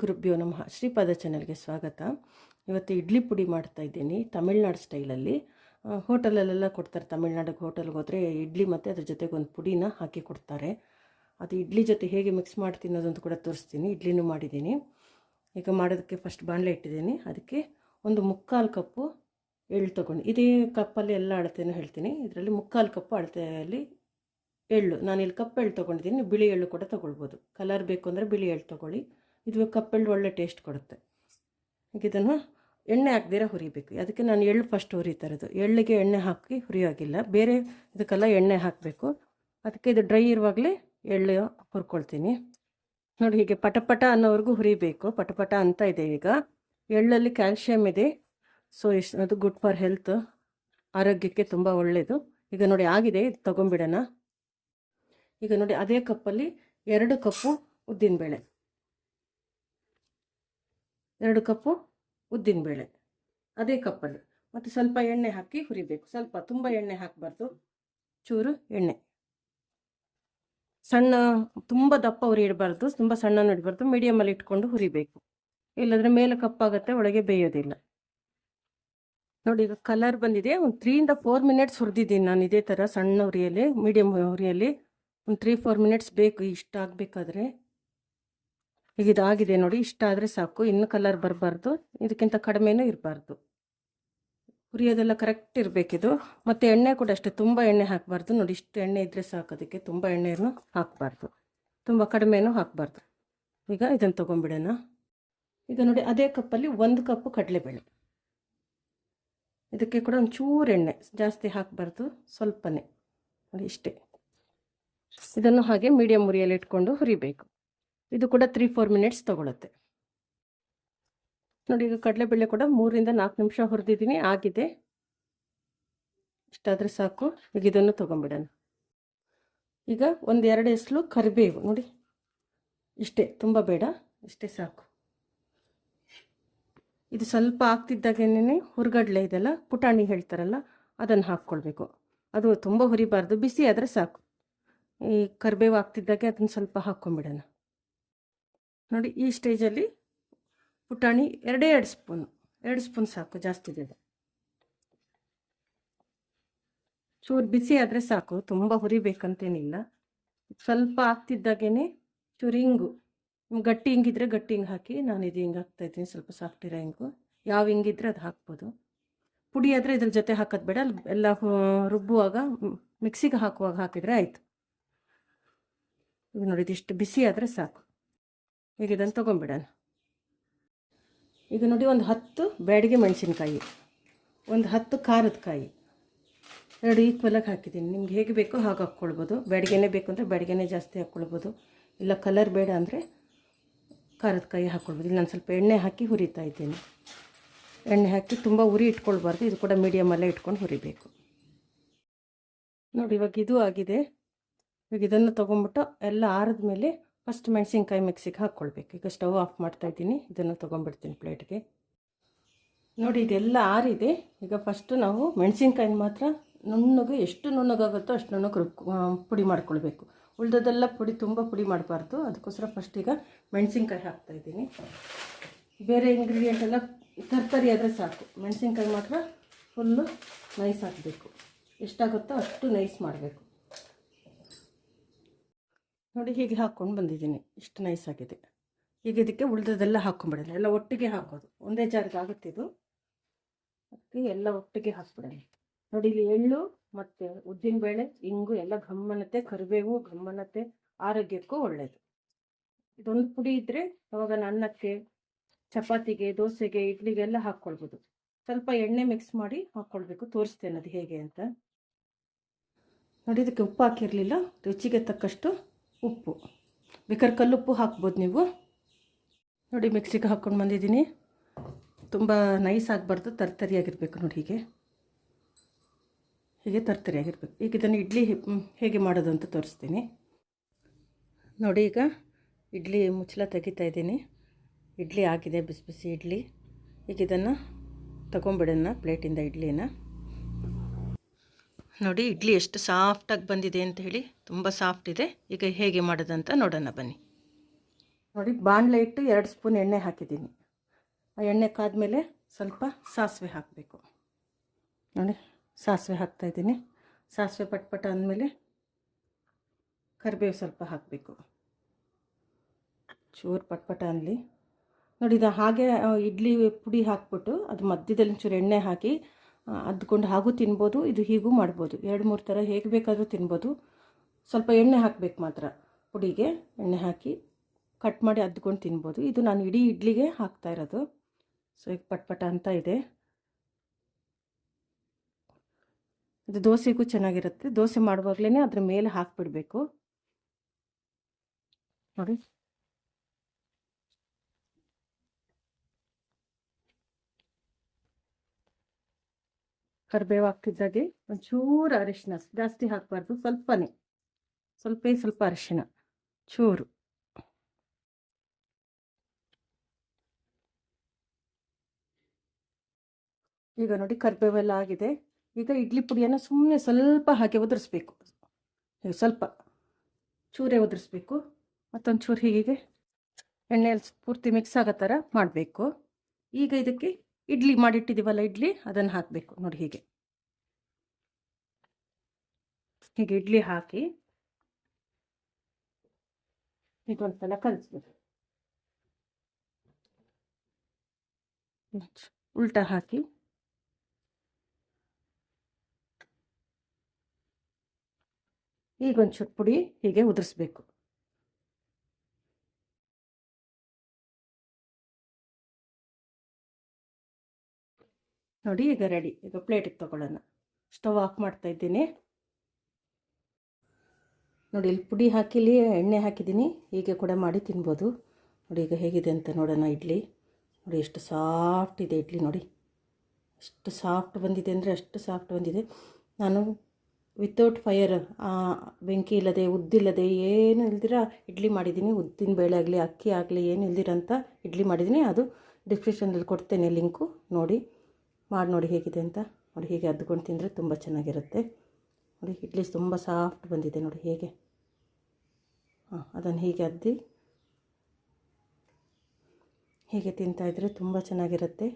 ಗುರುಭ್ಯೋ ನಮಃ. ಶ್ರೀಪಾದ ಚಾನಲ್ಗೆ ಸ್ವಾಗತ. ಇವತ್ತು ಇಡ್ಲಿ ಪುಡಿ ಮಾಡ್ತಾ ಇದ್ದೀನಿ, ತಮಿಳ್ನಾಡು ಸ್ಟೈಲಲ್ಲಿ. ಹೋಟೆಲಲ್ಲೆಲ್ಲ ಕೊಡ್ತಾರೆ ತಮಿಳ್ನಾಡಿಗೆ ಹೋಟೆಲ್ಗೆ ಹೋದರೆ ಇಡ್ಲಿ ಮತ್ತು ಅದ್ರ ಜೊತೆಗೆ ಒಂದು ಪುಡಿನ ಹಾಕಿ ಕೊಡ್ತಾರೆ. ಅದು ಇಡ್ಲಿ ಜೊತೆ ಹೇಗೆ ಮಿಕ್ಸ್ ಮಾಡ್ತೀನಿ ಅನ್ನೋದಂತ ಕೂಡ ತೋರಿಸ್ತೀನಿ, ಇಡ್ಲಿನೂ ಮಾಡಿದ್ದೀನಿ. ಈಗ ಮಾಡೋದಕ್ಕೆ ಫಸ್ಟ್ ಬಾಣಲೆ ಇಟ್ಟಿದ್ದೀನಿ. ಅದಕ್ಕೆ ಒಂದು ಮುಕ್ಕಾಲು ಕಪ್ಪು ಎಳ್ಳು ತೊಗೊಂಡು, ಇದೇ ಕಪ್ಪಲ್ಲಿ ಎಲ್ಲ ಅಳತೆನೂ ಹೇಳ್ತೀನಿ. ಇದರಲ್ಲಿ ಮುಕ್ಕಾಲು ಕಪ್ಪು ಅಳತೆಯಲ್ಲಿ ಎಳ್ಳು. ನಾನು ಇಲ್ಲಿ ಕಪ್ಪು ಎಳ್ಳು ತೊಗೊಂಡಿದ್ದೀನಿ, ಬಿಳಿ ಎಳ್ಳು ಕೂಡ ತೊಗೊಳ್ಬೋದು. ಕಲರ್ ಬೇಕು ಅಂದರೆ ಬಿಳಿ ಎಳ್ಳು ತೊಗೊಳ್ಳಿ. ಇದು ಕಪ್ಪೆಳ್ಳು ಒಳ್ಳೆ ಟೇಸ್ಟ್ ಕೊಡುತ್ತೆ. ಇದನ್ನು ಎಣ್ಣೆ ಹಾಕ್ದಿರ ಹುರಿಬೇಕು. ಅದಕ್ಕೆ ನಾನು ಎಳ್ಳು ಫಸ್ಟ್ ಹುರಿತಾ ಇರೋದು ಎಳ್ಳಿಗೆ ಎಣ್ಣೆ ಹಾಕಿ ಹುರಿಯೋಗಿಲ್ಲ ಬೇರೆ ಇದಕ್ಕೆಲ್ಲ ಎಣ್ಣೆ ಹಾಕಬೇಕು. ಅದಕ್ಕೆ ಇದು ಡ್ರೈ ಇರುವಾಗಲೇ ಎಳ್ಳು ಹುರ್ಕೊಳ್ತೀನಿ. ನೋಡಿ ಹೀಗೆ ಪಟಪಟ ಅನ್ನೋವರೆಗೂ ಹುರಿಬೇಕು. ಪಟಪಟ ಅಂತ ಇದೆ ಈಗ. ಎಳ್ಳಲ್ಲಿ ಕ್ಯಾಲ್ಶಿಯಮ್ ಇದೆ. ಸೊ ಇಷ್ಟು ಅದು ಗುಡ್ ಫಾರ್ ಹೆಲ್ತ್ ಆರೋಗ್ಯಕ್ಕೆ ತುಂಬ ಒಳ್ಳೆಯದು ಈಗ ನೋಡಿ ಆಗಿದೆ. ಇದು ತೊಗೊಂಬಿಡೋಣ ಈಗ ನೋಡಿ ಅದೇ ಕಪ್ಪಲ್ಲಿ ಎರಡು ಕಪ್ಪು ಉದ್ದಿನಬೇಳೆ. ಎರಡು ಕಪ್ಪು ಉದ್ದಿನಬೇಳೆ ಅದೇ ಕಪ್ಪಲ್ಲಿ. ಮತ್ತು ಸ್ವಲ್ಪ ಎಣ್ಣೆ ಹಾಕಿ ಹುರಿಬೇಕು. ಸ್ವಲ್ಪ, ತುಂಬ ಎಣ್ಣೆ ಹಾಕಬಾರ್ದು. ಚೂರು ಎಣ್ಣೆ. ಸಣ್ಣ, ತುಂಬ ದಪ್ಪ ಹುರಿ ಇಡಬಾರ್ದು ತುಂಬ ಸಣ್ಣನೂ ಇಡಬಾರ್ದು. ಮೀಡಿಯಮಲ್ಲಿ ಇಟ್ಕೊಂಡು ಹುರಿಬೇಕು. ಇಲ್ಲಂದ್ರೆ ಮೇಲೆ ಕಪ್ಪಾಗುತ್ತೆ, ಒಳಗೆ ಬೇಯೋದಿಲ್ಲ. ನೋಡಿ, ಈಗ ಕಲರ್ ಬಂದಿದೆ. ಒಂದು ತ್ರೀಯಿಂದ ಫೋರ್ ಮಿನಿಟ್ಸ್ ಹುರಿದಿದ್ದೀನಿ ನಾನು ಇದೇ ಥರ ಸಣ್ಣ ಹುರಿಯಲ್ಲಿ ಮೀಡಿಯಮ್ ಹುರಿಯಲ್ಲಿ. ಒಂದು ತ್ರೀ ಫೋರ್ ಮಿನಿಟ್ಸ್ ಬೇಕು, ಇಷ್ಟ ಆಗಬೇಕಾದ್ರೆ. ಈಗ ಇದಾಗಿದೆ ನೋಡಿ, ಇಷ್ಟ ಆದರೆ ಸಾಕು. ಇನ್ನು ಕಲರ್ ಬರಬಾರ್ದು. ಇದಕ್ಕಿಂತ ಕಡಿಮೆನೂ ಇರಬಾರ್ದು. ಹುರಿಯೋದೆಲ್ಲ ಕರೆಕ್ಟ್ ಇರಬೇಕಿದು. ಮತ್ತು ಎಣ್ಣೆ ಕೂಡ ಅಷ್ಟೇ, ತುಂಬ ಎಣ್ಣೆ ಹಾಕಬಾರ್ದು. ನೋಡಿ, ಇಷ್ಟು ಎಣ್ಣೆ ಇದ್ದರೆ ಸಾಕು ಅದಕ್ಕೆ. ತುಂಬ ಎಣ್ಣೆಯನ್ನು ಹಾಕಬಾರ್ದು. ತುಂಬ ಕಡಿಮೆನೂ ಹಾಕಬಾರ್ದು. ಈಗ ಇದನ್ನು ತೊಗೊಂಬಿಡೋಣ ಈಗ ನೋಡಿ, ಅದೇ ಕಪ್ಪಲ್ಲಿ ಒಂದು ಕಪ್ಪು ಕಡಲೆಬೇಳೆ. ಇದಕ್ಕೆ ಕೂಡ ಒಂಚೂರು ಚೂರು ಎಣ್ಣೆ, ಜಾಸ್ತಿ ಹಾಕಬಾರ್ದು, ಸ್ವಲ್ಪನೇ. ನೋಡಿ, ಇಷ್ಟೇ. ಇದನ್ನು ಹಾಗೆ ಮೀಡಿಯಮ್ ಉರಿಯಲ್ಲಿ ಇಟ್ಕೊಂಡು ಹುರಿಬೇಕು. ಇದು ಕೂಡ ತ್ರೀ ಫೋರ್ ಮಿನಿಟ್ಸ್ ತೊಗೊಳುತ್ತೆ. ನೋಡಿ, ಈಗ ಕಡಲೆಬೇಳೆ ಕೂಡ ಮೂರಿಂದ ನಾಲ್ಕು ನಿಮಿಷ ಹುರಿದಿದ್ದೀನಿ, ಆಗಿದೆ. ಇಷ್ಟಾದರೆ ಸಾಕು. ಈಗ ಇದನ್ನು ತೊಗೊಂಬಿಡೋಣ ಈಗ ಒಂದು ಎರಡು ಎಸ್ಲು ಕರಿಬೇವು, ನೋಡಿ. ಇಷ್ಟೇ, ತುಂಬ ಬೇಡ, ಇಷ್ಟೇ ಸಾಕು. ಇದು ಸ್ವಲ್ಪ ಆಗ್ತಿದ್ದಾಗೇನೆ ಹುರ್ಗಡ್ಲೆ ಇದೆಲ್ಲ, ಪುಟಾಣಿ ಹೇಳ್ತಾರಲ್ಲ, ಅದನ್ನು ಹಾಕ್ಕೊಳ್ಬೇಕು. ಅದು ತುಂಬ ಹುರಿಬಾರ್ದು, ಬಿಸಿ ಆದರೆ ಸಾಕು. ಈ ಕರಿಬೇವು ಆಗ್ತಿದ್ದಾಗೆ ಅದನ್ನು ಸ್ವಲ್ಪ ಹಾಕ್ಕೊಂಬಿಡೋಣ ನೋಡಿ, ಈ ಸ್ಟೇಜಲ್ಲಿ ಪುಟಾಣಿ ಎರಡೇ ಎರಡು ಸ್ಪೂನು, ಎರಡು ಸ್ಪೂನ್ ಸಾಕು, ಜಾಸ್ತಿ ಬೇಡ. ಚೂರು ಬಿಸಿ ಆದರೆ ಸಾಕು, ತುಂಬ ಹುರಿಬೇಕಂತೇನಿಲ್ಲ ಸ್ವಲ್ಪ ಆಗ್ತಿದ್ದಾಗೇನೆ ಚೂರು ಹಿಂಗು ಗಟ್ಟಿ ಹಿಂಗಿದ್ರೆ ಗಟ್ಟಿ ಹಿಂಗೆ ಹಾಕಿ, ನಾನು ಇದು ಹಿಂಗೆ ಹಾಕ್ತಾ ಇದ್ದೀನಿ, ಸ್ವಲ್ಪ ಸಾಫ್ಟ್ ಇರೋ ಹಿಂಗು. ಯಾವ ಹಿಂಗಿದ್ರೆ ಅದು ಹಾಕ್ಬೋದು. ಪುಡಿ ಆದರೆ ಇದ್ರ ಜೊತೆ ಹಾಕೋದು ಬೇಡ ಎಲ್ಲ ರುಬ್ಬುವಾಗ ಮಿಕ್ಸಿಗೆ ಹಾಕುವಾಗ ಹಾಕಿದರೆ ಆಯಿತು. ನೋಡಿ, ಇದಿಷ್ಟು ಬಿಸಿ ಆದರೆ ಸಾಕು. ಈಗ ಇದನ್ನು ತೊಗೊಂಬಿಡೋಣ ಈಗ ನೋಡಿ ಒಂದು ಹತ್ತು ಬ್ಯಾಡಿಗೆ ಮೆಣಸಿನ್ಕಾಯಿ, ಒಂದು ಹತ್ತು ಖಾರದ ಕಾಯಿ. ಎರಡು ಈಕ್ವಲಾಗಿ ಹಾಕಿದ್ದೀನಿ. ನಿಮ್ಗೆ ಹೇಗೆ ಬೇಕೋ ಹಾಗೆ ಹಾಕ್ಕೊಳ್ಬೋದು. ಬ್ಯಾಡಿಗೆನೇ ಬೇಕು ಅಂದರೆ ಬ್ಯಾಡಿಗೆನೇ ಜಾಸ್ತಿ ಹಾಕ್ಕೊಳ್ಬೋದು. ಇಲ್ಲ ಕಲರ್ ಬೇಡ ಅಂದರೆ ಖಾರದ ಕಾಯಿ ಹಾಕ್ಕೊಳ್ಬೋದು. ಇಲ್ಲಿ ನಾನು ಸ್ವಲ್ಪ ಎಣ್ಣೆ ಹಾಕಿ ಹುರಿತಾ ಇದ್ದೀನಿ. ಎಣ್ಣೆ ಹಾಕಿ ತುಂಬ ಉರಿ ಇಟ್ಕೊಳ್ಬಾರ್ದು. ಇದು ಕೂಡ ಮೀಡಿಯಮಲ್ಲೇ ಇಟ್ಕೊಂಡು ಹುರಿಬೇಕು. ನೋಡಿ ಇವಾಗ ಇದು ಆಗಿದೆ. ಇವಾಗ ಇದನ್ನು ತೊಗೊಂಬಿಟ್ಟು ಎಲ್ಲ ಆರಿದ ಮೇಲೆ ಫಸ್ಟ್ ಮೆಣಸಿನ್ಕಾಯಿ ಮಿಕ್ಸಿಗೆ ಹಾಕ್ಕೊಳ್ಬೇಕು. ಈಗ ಸ್ಟವ್ ಆಫ್ ಮಾಡ್ತಾ ಇದ್ದೀನಿ. ಇದನ್ನು ತೊಗೊಂಡ್ಬಿಡ್ತೀನಿ ಪ್ಲೇಟ್ಗೆ ನೋಡಿ, ಇದೆಲ್ಲ ಆರಿದೆ. ಈಗ ಫಸ್ಟು ನಾವು ಮೆಣಸಿನ್ಕಾಯಿನ ಮಾತ್ರ ನುಣ್ಣಗೆ ಎಷ್ಟು ನುಣ್ಣಗಾಗುತ್ತೋ ಅಷ್ಟು ನುಣ್ಣಗೆ ರುಬ್ ಪುಡಿ ಮಾಡ್ಕೊಳ್ಬೇಕು. ಉಳ್ದದೆಲ್ಲ ಪುಡಿ, ತುಂಬ ಪುಡಿ ಮಾಡಬಾರ್ದು. ಅದಕ್ಕೋಸ್ಕರ ಫಸ್ಟ್ ಈಗ ಮೆಣಸಿನ್ಕಾಯಿ ಹಾಕ್ತಾ ಇದ್ದೀನಿ. ಬೇರೆ ಇಂಗ್ರೀಡಿಯೆಂಟ್ ಎಲ್ಲ ತರಕಾರಿ ಆದರೆ ಸಾಕು. ಮೆಣಸಿನ್ಕಾಯಿ ಮಾತ್ರ ಫುಲ್ಲು ನೈಸ್ ಹಾಕಬೇಕು ಎಷ್ಟಾಗುತ್ತೋ ಅಷ್ಟು ನೈಸ್ ಮಾಡಬೇಕು. ನೋಡಿ ಹೀಗೆ ಹಾಕ್ಕೊಂಡು ಬಂದಿದ್ದೀನಿ. ಇಷ್ಟು ನೈಸ್ ಆಗಿದೆ. ಈಗ ಇದಕ್ಕೆ ಉಳಿದದೆಲ್ಲ ಹಾಕ್ಕೊಂಬಿಡೋಣ ಎಲ್ಲ ಒಟ್ಟಿಗೆ ಹಾಕೋದು. ಒಂದೇ ಜಾರಿಗೆ ಆಗುತ್ತಿದ್ದು ಅದಕ್ಕೆ ಎಲ್ಲ ಒಟ್ಟಿಗೆ ಹಾಕ್ಬಿಡೋಣ. ನೋಡಿ ಇಲ್ಲಿ ಎಳ್ಳು ಮತ್ತು ಉದ್ದಿನಬೇಳೆ ಇಂಗು, ಎಲ್ಲ ಗಮ್ಮನತೆ, ಕರಿಬೇವು, ಗಮ್ಮನತೆ, ಆರೋಗ್ಯಕ್ಕೂ ಒಳ್ಳೆಯದು ಇದೊಂದು ಪುಡಿ ಇದ್ದರೆ ಅವಾಗ ಅನ್ನಕ್ಕೆ, ಚಪಾತಿಗೆ, ದೋಸೆಗೆ ಇಡ್ಲಿಗೆಲ್ಲ ಹಾಕ್ಕೊಳ್ಬೋದು. ಸ್ವಲ್ಪ ಎಣ್ಣೆ ಮಿಕ್ಸ್ ಮಾಡಿ ಹಾಕ್ಕೊಳ್ಬೇಕು. ತೋರಿಸ್ತೇನೆ ಅದು ಹೇಗೆ ಅಂತ. ನೋಡಿ, ಇದಕ್ಕೆ ಉಪ್ಪು ಹಾಕಿರಲಿಲ್ಲ. ರುಚಿಗೆ ತಕ್ಕಷ್ಟು ಉಪ್ಪು. ಬೇಕಾದ್ರೆ ಕಲ್ಲುಪ್ಪು ಹಾಕ್ಬೋದು ನೀವು. ನೋಡಿ, ಮಿಕ್ಸಿಗೆ ಹಾಕ್ಕೊಂಡು ಬಂದಿದ್ದೀನಿ. ತುಂಬ ನೈಸ್ ಆಗಬಾರ್ದು, ತರ್ತರಿಯಾಗಿರಬೇಕು ನೋಡಿ ಹೀಗೆ. ಹೀಗೆ ತರ್ತರಿಯಾಗಿರ್ಬೇಕು. ಈಗ ಇದನ್ನು ಇಡ್ಲಿ ಹೇಗೆ ಮಾಡೋದು ಅಂತ ತೋರಿಸ್ತೀನಿ. ನೋಡಿ, ಈಗ ಇಡ್ಲಿ ಮುಚ್ಚಲ ತೆಗಿತಾ ಇದ್ದೀನಿ. ಇಡ್ಲಿ ಆಗಿದೆ, ಬಿಸಿ ಬಿಸಿ ಇಡ್ಲಿ. ಈಗ ಇದನ್ನು ತಗೊಂಬಿಡೋಣ, ಪ್ಲೇಟಿಂದ ಇಡ್ಲಿನ. ನೋಡಿ, ಇಡ್ಲಿ ಎಷ್ಟು ಸಾಫ್ಟಾಗಿ ಬಂದಿದೆ ಅಂತ ಹೇಳಿ ತುಂಬ ಸಾಫ್ಟ್ ಇದೆ. ಈಗ ಹೇಗೆ ಮಾಡೋದಂತ ನೋಡೋಣ ಬನ್ನಿ. ನೋಡಿ, ಬಾಣಲೆ ಇಟ್ಟು ಎರಡು ಸ್ಪೂನ್ ಎಣ್ಣೆ ಹಾಕಿದ್ದೀನಿ. ಆ ಎಣ್ಣೆ ಕಾದ್ಮೇಲೆ ಸ್ವಲ್ಪ ಸಾಸಿವೆ ಹಾಕಬೇಕು. ನೋಡಿ, ಸಾಸಿವೆ ಹಾಕ್ತಾಯಿದ್ದೀನಿ ಸಾಸಿವೆ ಪಟ್ಪಟ ಅಂದಮೇಲೆ ಕರಿಬೇವು ಸ್ವಲ್ಪ ಹಾಕಬೇಕು. ಚೂರು ಪಟ್ಪಟ ಅನ್ನಲಿ ನೋಡಿ, ಇದು ಹಾಗೆ ಇಡ್ಲಿ ಪುಡಿ ಹಾಕ್ಬಿಟ್ಟು ಅದು ಮಧ್ಯದಲ್ಲಿ ಒಂಚೂರು ಎಣ್ಣೆ ಹಾಕಿ ಅದ್ಕೊಂಡು ಹಾಗೂ ತಿನ್ಬೋದು, ಇದು ಹೀಗೂ ಮಾಡ್ಬೋದು. ಎರಡು ಮೂರು ಥರ ಹೇಗೆ ಬೇಕಾದರೂ ತಿನ್ಬೋದು. ಸ್ವಲ್ಪ ಎಣ್ಣೆ ಹಾಕಬೇಕು ಮಾತ್ರ. ಪುಡಿಗೆ ಎಣ್ಣೆ ಹಾಕಿ ಕಟ್ ಮಾಡಿ ಅದ್ಕೊಂಡು ತಿನ್ಬೋದು. ಇದು ನಾನು ಇಡೀ ಇಡ್ಲಿಗೆ ಹಾಕ್ತಾ ಇರೋದು. ಸೊ ಈಗ ಪಟ್ಪಟ ಅಂತ ಇದೆ. ಇದು ದೋಸೆಗೂ ಚೆನ್ನಾಗಿರುತ್ತೆ. ದೋಸೆ ಮಾಡುವಾಗಲೇ ಅದ್ರ ಮೇಲೆ ಹಾಕಿಬಿಡ್ಬೇಕು. ನೋಡಿ. ಕರಿಬೇವು ಹಾಕ್ತಿದ್ದಾಗೆ ಒಂಚೂರು ಅರಿಶಿನ ಜಾಸ್ತಿ ಹಾಕಬಾರ್ದು, ಸ್ವಲ್ಪನೇ. ಸ್ವಲ್ಪ ಸ್ವಲ್ಪ ಅರಿಶಿನ, ಚೂರು. ಈಗ ನೋಡಿ ಕರಿಬೇವೆಲ್ಲ ಆಗಿದೆ. ಈಗ ಇಡ್ಲಿ ಪುಡಿಯನ್ನು ಸುಮ್ಮನೆ ಸ್ವಲ್ಪ ಹಾಕಿ ಉದುರಿಸ್ಬೇಕು ಈಗ ಸ್ವಲ್ಪ. ಚೂರೇ ಉದುರಿಸ್ಬೇಕು ಮತ್ತೊಂದು ಚೂರು ಹೀಗೆ ಎಣ್ಣೆಯಲ್ಲಿ ಪೂರ್ತಿ ಮಿಕ್ಸ್ ಆಗೋ ಥರ ಮಾಡಬೇಕು. ಈಗ ಇದಕ್ಕೆ ಇಡ್ಲಿ ಮಾಡಿಟ್ಟಿದ್ದೀವಲ್ಲ ಇಡ್ಲಿ, ಅದನ್ನು ಹಾಕಬೇಕು. ನೋಡಿ ಹೀಗೆ. ಹೀಗೆ ಇಡ್ಲಿ ಹಾಕಿ ಇದೊಂದ್ಸಲ ಕಲಿಸ್ಬೇಕು ಉಲ್ಟಾ ಹಾಕಿ ಈಗ ಒಂಚೂರು ಪುಡಿ ಹೀಗೆ ಉದುರಿಸ್ಬೇಕು. ನೋಡಿ, ಈಗ ರೆಡಿ ಈಗ ಪ್ಲೇಟಿಗೆ ತೊಗೊಳ್ಳೋಣ. ಸ್ಟವ್ ಆಫ್ ಮಾಡ್ತಾ ಇದ್ದೀನಿ. ನೋಡಿ, ಇಲ್ಲಿ ಪುಡಿ ಹಾಕಿ, ಇಲ್ಲಿ ಎಣ್ಣೆ ಹಾಕಿದ್ದೀನಿ. ಹೀಗೆ ಕೂಡ ಮಾಡಿ ತಿನ್ಬೋದು. ನೋಡಿ, ಈಗ ಹೇಗಿದೆ ಅಂತ ನೋಡೋಣ ಇಡ್ಲಿ. ನೋಡಿ, ಎಷ್ಟು ಸಾಫ್ಟ್ ಇದೆ ಇಡ್ಲಿ ನೋಡಿ. ಎಷ್ಟು ಸಾಫ್ಟ್ ಬಂದಿದೆ ಅಂದರೆ ಅಷ್ಟು ಸಾಫ್ಟ್ ಬಂದಿದೆ. ನಾನು ವಿತೌಟ್ ಫೈರ್ ಬೆಂಕಿ ಇಲ್ಲದೆ, ಉದ್ದಿಲ್ಲದೆ ಏನು ಇಲ್ದಿರ ಇಡ್ಲಿ ಮಾಡಿದ್ದೀನಿ. ಉದ್ದಿನ ಬೇಳೆ ಆಗಲಿ, ಅಕ್ಕಿ ಆಗಲಿ, ಏನು ಇಲ್ದಿರಂತ ಇಡ್ಲಿ ಮಾಡಿದ್ದೀನಿ. ಅದು ಡಿಸ್ಕ್ರಿಪ್ಷನಲ್ಲಿ ಕೊಡ್ತೇನೆ ಲಿಂಕು ನೋಡಿ. ಮಾಡಿ ನೋಡಿ ಹೇಗಿದೆ ಅಂತ. ನೋಡಿ ಹೀಗೆ ಅದ್ಕೊಂಡು ತಿಂದರೆ ತುಂಬ ಚೆನ್ನಾಗಿರುತ್ತೆ. ನೋಡಿ ಇಡ್ಲಿ ತುಂಬ ಸಾಫ್ಟ್ ಬಂದಿದೆ. ನೋಡಿ ಹೇಗೆ. ಹಾಂ, ಅದನ್ನು ಹೀಗೆ ಅದ್ದಿ. ಹೀಗೆ ತಿಂತಾಯಿದ್ರೆ ತುಂಬ ಚೆನ್ನಾಗಿರುತ್ತೆ.